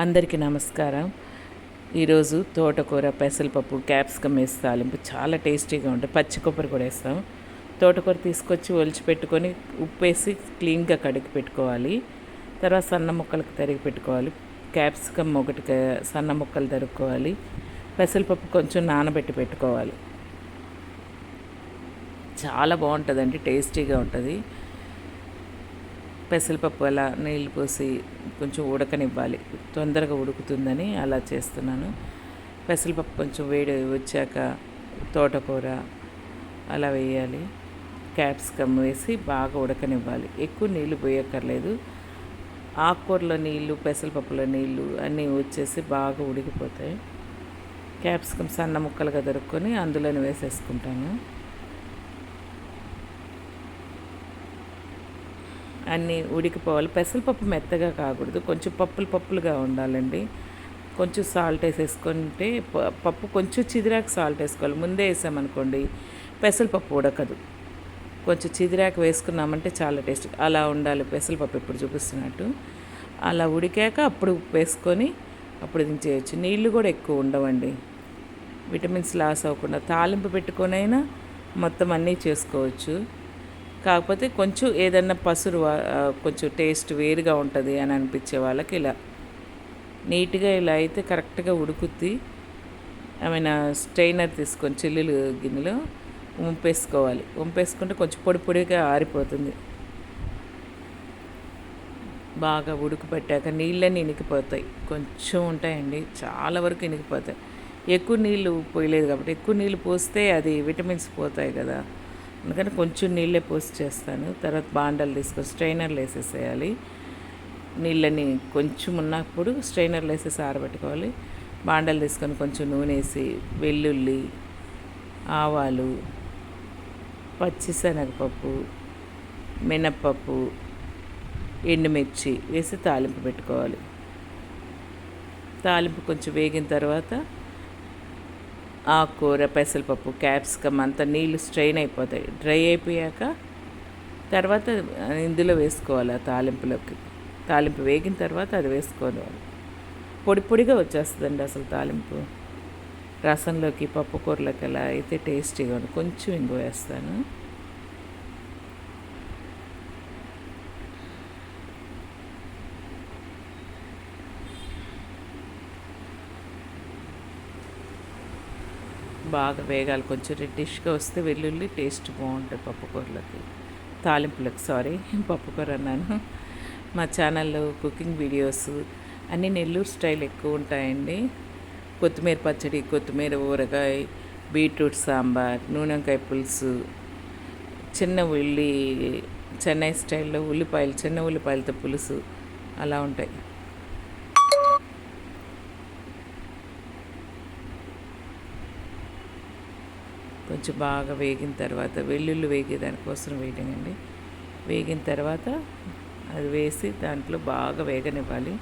అందరికీ నమస్కారం. ఈరోజు తోటకూర పెసరపప్పు క్యాప్సికమ్ వేసి తాలింపు చాలా టేస్టీగా ఉంటుంది. పచ్చి కొబ్బరి కూడా వేస్తాం. తోటకూర తీసుకొచ్చి ఒలిచి పెట్టుకొని ఉప్పు వేసి క్లీన్గా కడిగి పెట్టుకోవాలి. తర్వాత సన్న ముక్కలకు తరిగి పెట్టుకోవాలి. క్యాప్సికమ్ ఒకటి సన్న ముక్కలు తరుక్కోవాలి. పెసరపప్పు కొంచెం నానబెట్టి పెట్టుకోవాలి. చాలా బాగుంటుందండి టేస్టీగా ఉంటుంది. పెసరపప్పు అలా నీళ్ళు పోసి కొంచెం ఉడకనివ్వాలి. తొందరగా ఉడుకుతుందని అలా చేస్తున్నాను. పెసరపప్పు కొంచెం వేడి వచ్చాక తోటకూర అలా వేయాలి. క్యాప్సికమ్ వేసి బాగా ఉడకనివ్వాలి. ఎక్కువ నీళ్ళు పోయక్కర్లేదు. ఆకుకూరలో నీళ్ళు పెసరపప్పులో నీళ్ళు అన్నీ వచ్చేసి బాగా ఉడికిపోతాయి. క్యాప్సికమ్ సన్న ముక్కలుగా దొరుకుని అందులోనే వేసేసుకుంటాను. అన్నీ ఉడికిపోవాలి. పెసరపప్పు మెత్తగా కాకూడదు. కొంచెం పప్పులు పప్పులుగా ఉండాలండి. కొంచెం సాల్ట్ వేసేసుకుంటే ప- పప్పు కొంచెం చిదిరాక సాల్ట్ వేసుకోవాలి. ముందే వేసామనుకోండి పెసరపప్పు ఉడకదు. కొంచెం చిదిరాక వేసుకున్నామంటే చాలా టేస్ట్. అలా ఉండాలి. పెసరపప్పు ఇప్పుడు చూపిస్తున్నట్టు. అలా ఉడికాక అప్పుడు ఉప్పు వేసుకొని అప్పుడు దించేయచ్చు. నీళ్ళు కూడా ఎక్కువ ఉండవండి. విటమిన్స్ లాస్ అవ్వకుండా తాలింపు పెట్టుకొనైనా మొత్తం అన్నీ చేసుకోవచ్చు. కాకపోతే కొంచెం ఏదన్నా పసురు కొంచెం టేస్ట్ వేరుగా ఉంటుంది అని అనిపించే వాళ్ళకి ఇలా నీట్గా ఇలా అయితే కరెక్ట్గా ఉడుకుద్ది. ఏమైనా స్ట్రైనర్ తీసుకొని చిల్లులు గిన్నెలో వంపేసుకోవాలి వంపేసుకుంటే కొంచెం పొడి పొడిగా ఆరిపోతుంది. బాగా ఉడుకుపెట్టాక నీళ్ళన్నీ ఇనికిపోతాయి. కొంచెం ఉంటాయండి. చాలా వరకు ఇనికిపోతాయి. ఎక్కువ నీళ్ళు పోయలేదు కాబట్టి ఎక్కువ నీళ్ళు పోస్తే అది విటమిన్స్ పోతాయి కదా. అందుకని కొంచెం నీళ్ళే పోసి చేస్తాను. తర్వాత బాండలు తీసుకొని స్ట్రైనర్లు వేసేసేయాలి. నీళ్ళని కొంచెం ఉన్నప్పుడు స్ట్రైనర్లు వేసేసి ఆరబెట్టుకోవాలి. బాండలు తీసుకొని కొంచెం నూనె వేసి వెల్లుల్లి ఆవాలు పచ్చిశనగపప్పు మినప్పప్పు ఎండుమిర్చి వేసి తాలింపు పెట్టుకోవాలి. తాలింపు కొంచెం వేగిన తర్వాత ఆకుకూర పెసరపప్పు క్యాప్సికమ్ అంతా నీళ్ళు స్ట్రెయిన్ అయిపోతాయి. డ్రై అయిపోయాక తర్వాత ఇందులో వేసుకోవాలి ఆ తాలింపులోకి. తాలింపు వేగిన తర్వాత అది వేసుకోవాలి. పొడి పొడిగా వచ్చేస్తుందండి అసలు తాలింపు. రసంలోకి పప్పు కూరలోకి ఎలా అయితే టేస్టీగా ఉంది. కొంచెం ఇంగు వేస్తాను. బాగా వేగాలి. కొంచెం రెడ్డిష్గా వస్తే వెల్లుల్లి టేస్ట్ బాగుంటుంది పప్పుకూరలకి తాలింపులకు సారీ పప్పుకూర అన్నాను. మా ఛానల్లో కుకింగ్ వీడియోస్ అన్నీ నెల్లూరు స్టైల్ ఎక్కువ ఉంటాయండి. కొత్తిమీర పచ్చడి కొత్తిమీర ఊరగాయ బీట్రూట్ సాంబార్ నూనెంకాయ పులుసు చిన్న ఉల్లి చెన్నై స్టైల్లో ఉల్లిపాయలు చిన్న ఉల్లిపాయలతో పులుసు అలా ఉంటాయి. కొంచెం బాగా వేగిన తర్వాత వెల్లుల్లి వేగే దానికోసం వేయడండి వేగిన తర్వాత అది వేసి దాంట్లో బాగా వేగనివ్వాలి.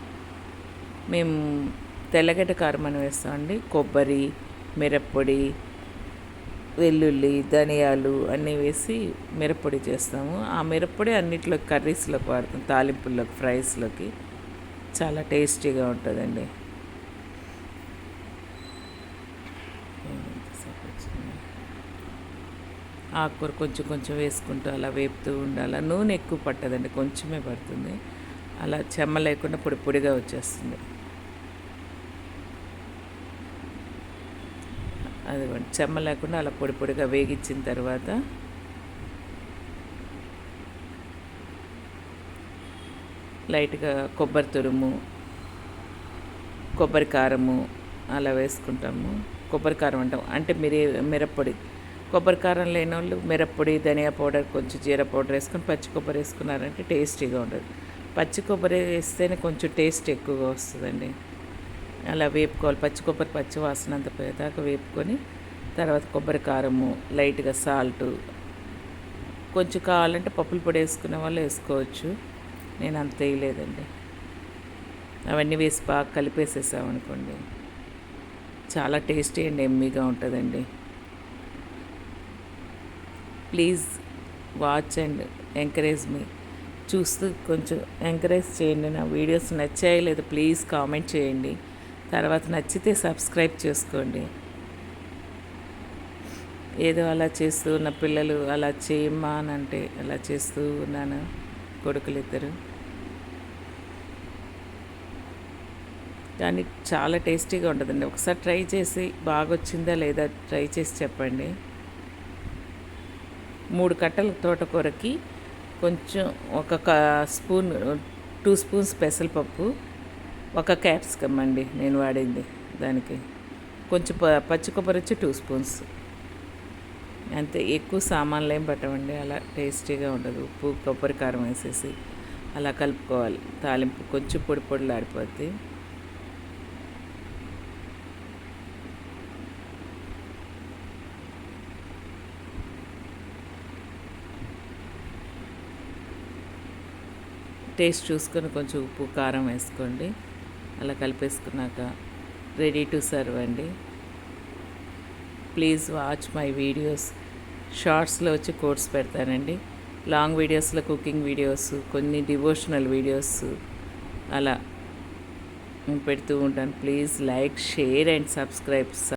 మేము తెల్లగడ్డ కారం అని వేస్తామండి. కొబ్బరి మిరప్పొడి వెల్లుల్లి ధనియాలు అన్నీ వేసి మిరప్పొడి చేస్తాము. ఆ మిరప్పొడి అన్నిట్లో కర్రీస్లోకి వాడతాం తాలింపుల్లోకి ఫ్రైస్లోకి. చాలా టేస్టీగా ఉంటుందండి ఎంతసేపు వచ్చింది? ఆకుకూర కొంచెం కొంచెం వేసుకుంటూ అలా వేపుతూ ఉండాలి. నూనె ఎక్కువ పట్టదండి కొంచెమే పడుతుంది. అలా చెమ్మ లేకుండా పొడి పొడిగా వచ్చేస్తుంది. అది చెమ్మ లేకుండా అలా పొడి పొడిగా వేగించిన తర్వాత లైట్గా కొబ్బరి తురుము కొబ్బరి కారము అలా వేసుకుంటాము. కొబ్బరి కారం అంటాం. అంటే మిరి మిరప్పొడి కొబ్బరి కారం లేని వాళ్ళు మిరప్పొడి ధనియా పౌడర్ కొంచెం జీర పౌడర్ వేసుకొని పచ్చి కొబ్బరి వేసుకున్నారంటే టేస్టీగా ఉంటుంది పచ్చి కొబ్బరి వేస్తేనే కొంచెం టేస్ట్ ఎక్కువగా వస్తుందండి. అలా వేపుకోవాలి. పచ్చి కొబ్బరి పచ్చి వాసన అంత పోయేదాకా వేపుకొని తర్వాత కొబ్బరి కారము లైట్గా సాల్ట్ కొంచెం కావాలంటే పప్పుల పొడి వేసుకునే వాళ్ళు వేసుకోవచ్చు. నేను అంత వేయలేదండి. అవన్నీ వేసి బాగా కలిపేసేసామనుకోండి చాలా టేస్టీ అండ్ ఎమ్మీగా ఉంటుందండి. Please watch and encourage me. చూస్తూ కొంచెం ఎంకరేజ్ చేయండి. నా వీడియోస్ నచ్చాయి లేదా ప్లీజ్ కామెంట్ చేయండి. తర్వాత నచ్చితే సబ్స్క్రైబ్ చేసుకోండి. ఏదో అలా చేస్తూ ఉన్న పిల్లలు అలా చేయమ్మా అని అంటే అలా చేస్తూ ఉన్నాను కొడుకులు ఇద్దరు కానీ చాలా టేస్టీగా ఉంటుందండి. ఒకసారి ట్రై చేసి బాగా వచ్చిందా లేదా ట్రై చేసి చెప్పండి. మూడు కట్టల తోటకూరకి కొంచెం ఒక స్పూన్ టూ స్పూన్స్ పెసరపప్పు ఒక క్యాప్సికమ్ అండి నేను వాడింది దానికి. కొంచెం ప- పచ్చి కొబ్బరి వచ్చి టూ స్పూన్స్. అంతే ఎక్కువ సామాన్లు ఏం పట్టవండి అలా టేస్టీగా ఉండదు. ఉప్పు కొబ్బరి కారం వేసేసి అలా కలుపుకోవాలి. తాలింపు కొంచెం పొడి పొడిలాడిపోద్ది. టేస్ట్ చూసుకొని కొంచెం ఉప్పు కారం వేసుకోండి. అలా కలిపేసుకున్నాక రెడీ టు సర్వ్ అండి. ప్లీజ్ వాచ్ మై వీడియోస్ షార్ట్స్లో వచ్చి కోర్స్ పెడతానండి. లాంగ్ వీడియోస్లో కుకింగ్ వీడియోస్ కొన్ని డివోషనల్ వీడియోస్ అలా పెడుతూ ఉంటాను. Please like share and subscribe